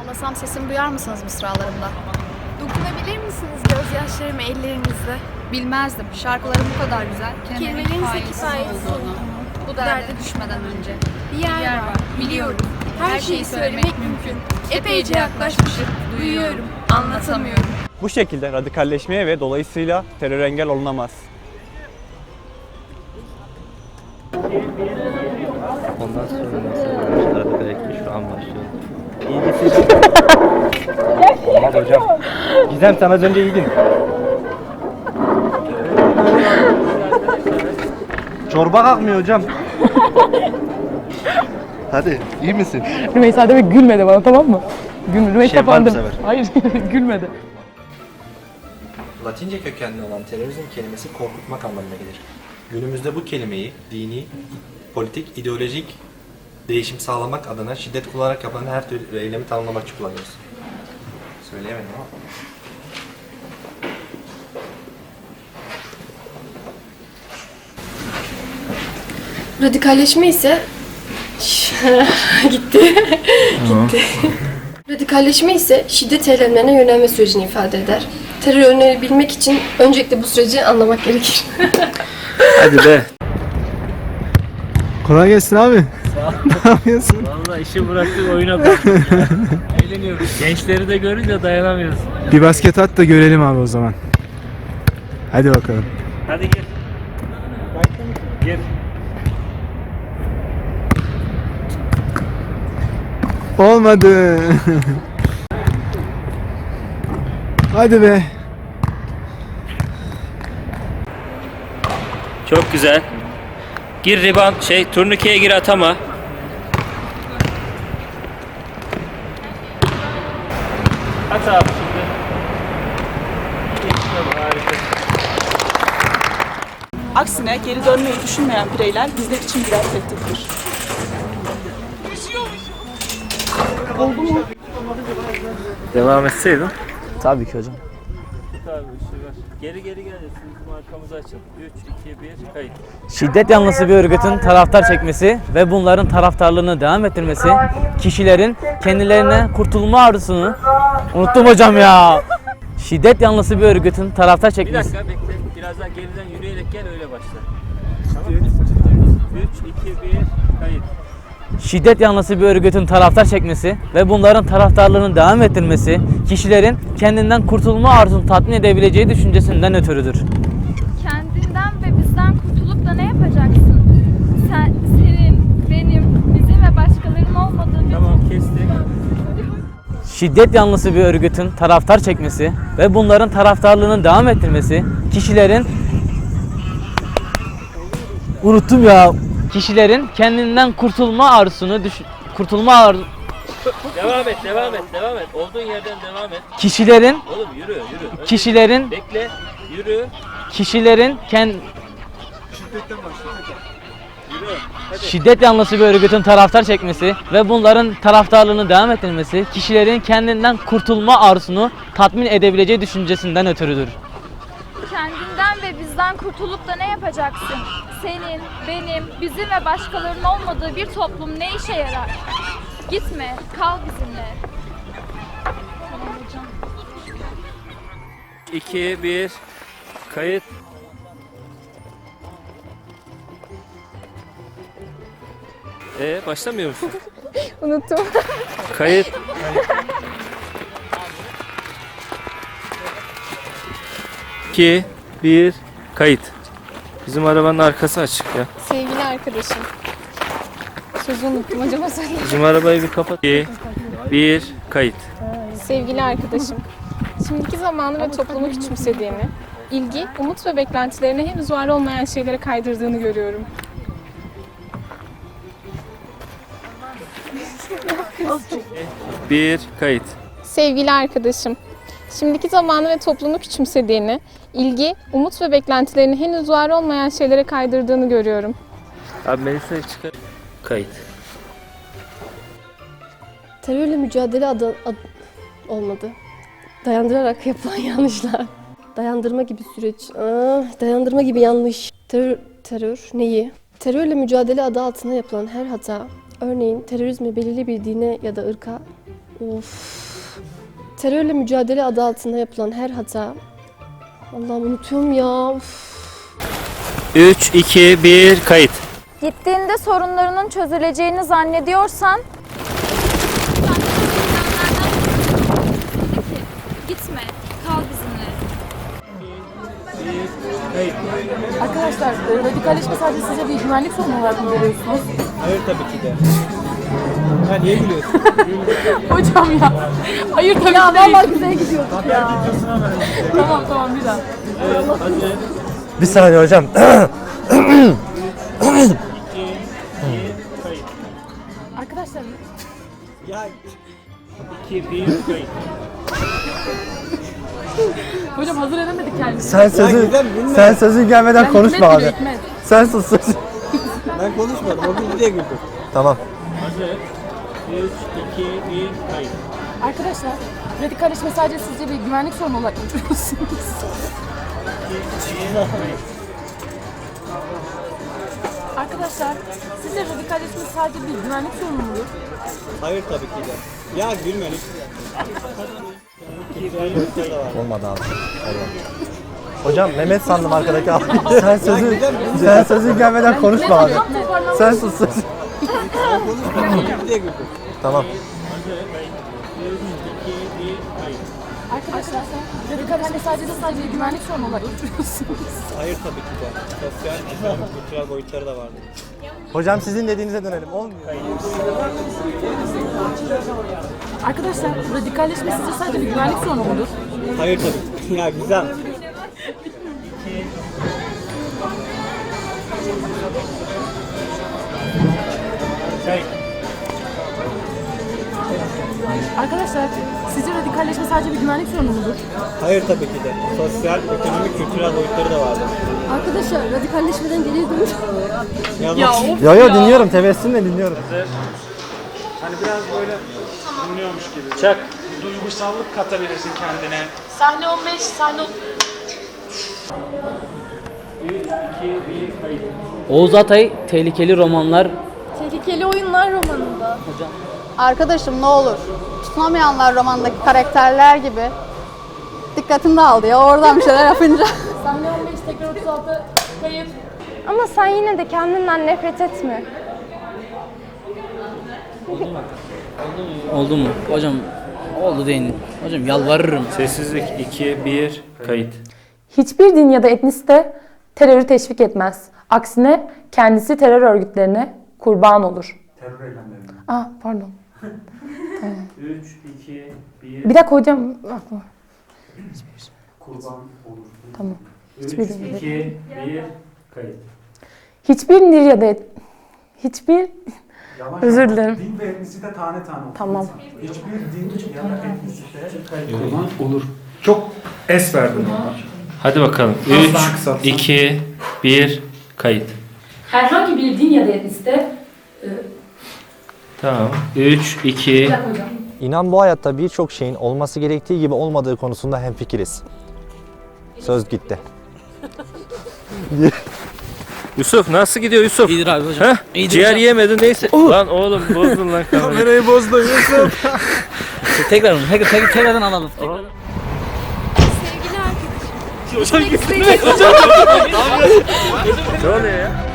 Ağlasam sesimi duyar mısınız mısralarımda? Dokunabilir misiniz gözyaşlarımı ellerinizle? Bilmezdim. Şarkılarım bu kadar güzel. Failsiz failsiz olduğunu. Bu derde düşmeden önce. Bir yer, var, biliyorum. Her şeyi söylemek mümkün. Epeyce yaklaşmışım, duyuyorum, anlatamıyorum. Bu şekilde radikalleşmeye ve dolayısıyla terör engel olunamaz. Ondan sonra İlgisiz. Olmaz hocam. Gizem sen az önce iyiydin. Çorba kalkmıyor hocam. Hadi iyi misin? Rümeysa demek gülmedi bana tamam mı? Gül, Rümeysa Şey var bu sefer. Hayır gülmedi. Latince kökenli olan terörizm kelimesi korkutmak anlamına gelir. Günümüzde bu kelimeyi dini, politik, ideolojik değişim sağlamak adına şiddet kullanarak yapılan her türlü eylemi tanımlamak için kullanıyoruz. Söyleyemedim ama. Radikalleşme ise gitti. gitti. Radikalleşme ise şiddet eylemlerine yönelme sürecini ifade eder. Terör önlenebilmek için öncelikle bu süreci anlamak gerekir. Hadi be. Kolay gelsin abi. Ne yapıyorsun? Valla işi bıraktık oyuna baktık ya. Eğleniyoruz. Gençleri de görünce dayanamıyoruz. Bir basket at da görelim abi o zaman. Hadi bakalım. Hadi gir. Gir. Olmadı. Hadi be. Çok güzel. Gir riban şey turnikeye gir atama. At abi şimdi. Aksine geri dönmeyi düşünmeyen bireyler bizler için birer tehdittir. Devam etseydin. Tabii ki hocam. Ver. Geri geri gel. Bizim arkamızı açın. 3, 2, 1 kayıt. Şiddet yanlısı bir örgütün taraftar çekmesi ve bunların taraftarlığını devam ettirmesi kişilerin kendilerine kurtulma arzusunu unuttum hocam ya. Şiddet yanlısı bir örgütün taraftar Bir çekmesi dakika bekle. Biraz daha geriden yürüyerek gel öyle başla. Tamam mı? 3, 2, 1 kayıt. şiddet yanlısı bir örgütün taraftar çekmesi ve bunların taraftarlığını devam ettirmesi kişilerin kendinden kurtulma arzusunu tatmin edebileceği düşüncesinden ötürüdür. Kendinden ve bizden kurtulup da ne yapacaksın? Sen, senin, benim, bizim ve başkalarının olmadığı bir Tamam kestik. Şiddet yanlısı bir örgütün taraftar çekmesi ve bunların taraftarlığını devam ettirmesi kişilerin unuttum ya kişilerin kendinden kurtulma arzusunu düş kurtulma ar Devam et, devam et, devam et. Olduğun yerden devam et. kişilerin Oğlum yürü, yürü. Kişilerin Bekle, yürü, kişilerin kend yürü. Hadi. Şiddet yanlısı bir örgütün taraftar çekmesi ve bunların taraftarlığını devam ettirmesi kişilerin kendinden kurtulma arzusunu tatmin edebileceği düşüncesinden ötürüdür. Kendinden ve bizden kurtulup da ne yapacaksın? Senin, benim, bizim ve başkalarının olmadığı bir toplum ne işe yarar? Gitme, kal bizimle. Tamam hocam. 2, 1, kayıt. Ee, başlamıyor musun? Unuttum. Kayıt. İki, bir, kayıt. Bizim arabanın arkası açık ya. Sevgili arkadaşım. Sözü unuttum hocama söyle. Bizim arabayı bir kapat. İki, bir, kayıt. Sevgili arkadaşım, şimdiki zamanı ve toplumu küçümsediğini, ilgi, umut ve beklentilerini henüz var olmayan şeylere kaydırdığını görüyorum. Bir, kayıt. Sevgili arkadaşım, şimdiki zamanı ve toplumu küçümsediğini, ilgi, umut ve beklentilerini henüz var olmayan şeylere kaydırdığını görüyorum. Abi Melisa'yı çıkar. Kayıt. Terörle mücadele adı ad- olmadı. Dayandırarak yapılan yanlışlar. Dayandırma gibi süreç. Aa, dayandırma gibi yanlış. Terör, terör neyi? Terörle mücadele adı altında yapılan her hata, örneğin terörizmi belirli bir dine ya da ırka Of. Terörle mücadele adı altında yapılan her hata. Allah'ım unutuyorum ya. Of. 3, 2, 1, kayıt. Gittiğinde sorunlarının çözüleceğini zannediyorsan Gitme, kal bizimle. Arkadaşlar radikalleşme sadece size bir güvenlik sorunu olarak mı görüyorsunuz? Hayır tabii ki de. Ha niye gülüyorsun? Hocam ya. Hayır tabii ya, ki vallahi güzel gidiyorduk ya. tamam tamam bir daha. Bir saniye hocam. Arkadaşlar 2, 1, kayıt. hocam hazır edemedik kendimizi. Sen sözü sen sözün gelmeden konuşma abi. Sen sus sus. Ben konuşmadım. O güldü diye güldüm. Tamam. Hazır. 3, 2, 1, kayıt. Arkadaşlar radikalleşme sadece sizce bir güvenlik sorunu olarak mı görüyorsunuz? Arkadaşlar sizce radikalleşme sadece bir güvenlik sorunu mudur? Hayır tabii ki de. Ya gülme lütfen. Olmadı abi. Hocam Mehmet sandım arkadaki abi. Sen sözü sen sözün gelmeden konuşma abi. Sen sus sus. Tamam. Arkadaşlar radikalleşme sadece sadece bir güvenlik sorunu olarak mı görüyorsunuz? Hayır tabii ki de. Sosyal, ekonomik, kültürel boyutları da vardı. Hocam sizin dediğinize dönelim. Olmuyor. Arkadaşlar radikalleşme sizce sadece bir güvenlik sorunu mudur? Hayır tabii. Ya güzel. Arkadaşlar sizce radikalleşme sadece bir güvenlik sorunu mudur? Hayır tabii ki de. Sosyal, ekonomik, kültürel boyutları da vardı. Arkadaşlar radikalleşmeden geriye dönüş. Ya, of Yo yo dinliyorum tebessümle dinliyorum. Hani biraz böyle dinliyormuş gibi. Çak. Duygusallık katabilirsin kendine. Sahne 15, sahne 3, 2, 1, kayıt. Oğuz Atay tehlikeli romanlar Tehlikeli oyunlar romanında. Arkadaşım ne olur. Tutunamayanlar romandaki karakterler gibi. Dikkatim dağıldı ya oradan bir şeyler yapınca. Sahne 15, tekrar 36, kayıt. Ama sen yine de kendinden nefret etme. oldu mu? Hocam oldu deyin. Hocam yalvarırım. Sessizlik 2, 1, kayıt. Hiçbir din ya da etnisite terörü teşvik etmez. Aksine kendisi terör örgütlerine kurban olur. Terör eylemlerine. Aa pardon. 3, 2, 1, Bir dakika hocam. Aklıma. Kurban olur. Tamam. 3, Hiçbir 2, 1, kayıt. Hiçbir din ya da et... Hiçbir... Yavaş Özür dilerim. Din ve etnisite tane tane okur. Tamam. Hiçbir din ya da etnisite kurban olur. Çok es verdin ona. Hadi bakalım. Az daha kısaltsan. 3, 2, 1, kayıt. Herhangi bir din ya da etnisite... Tamam. 3, 2, hocam. İnan bu hayatta birçok şeyin olması gerektiği gibi olmadığı konusunda hemfikiriz. Söz gitti. Yusuf nasıl gidiyor Yusuf? İyidir abi hocam. Heh, İyidir ciğer hocam. yiyemedin neyse. Lan oğlum bozdun lan kamerayı. Kamerayı bozdun Yusuf. Tekrar tekrar tekrar tekrardan alalım. Sevgili arkadaşım. Ne oluyor ya?